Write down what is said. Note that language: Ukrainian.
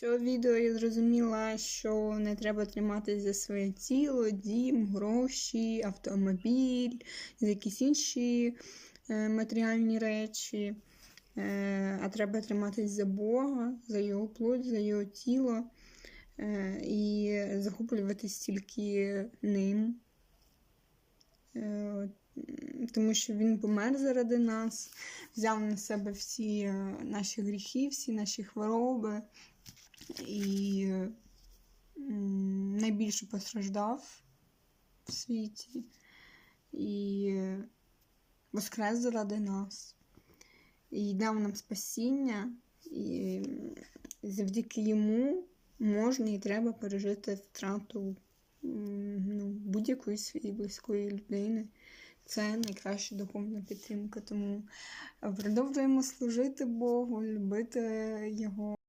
цього відео я зрозуміла, що не треба триматись за своє тіло, дім, гроші, автомобіль, якісь інші е, матеріальні речі. Е, а треба триматись за Бога, за його плоть, за його тіло е, і захоплюватись тільки ним. Тому що він помер заради нас, взяв на себе всі наші гріхи, всі наші хвороби і найбільше постраждав в світі і воскрес заради нас. І дав нам спасіння, і завдяки йому можна і треба пережити втрату ну, будь-якої своєї близької людини. Це найкраща духовна підтримка. Тому продовжуємо служити Богу, любити Його.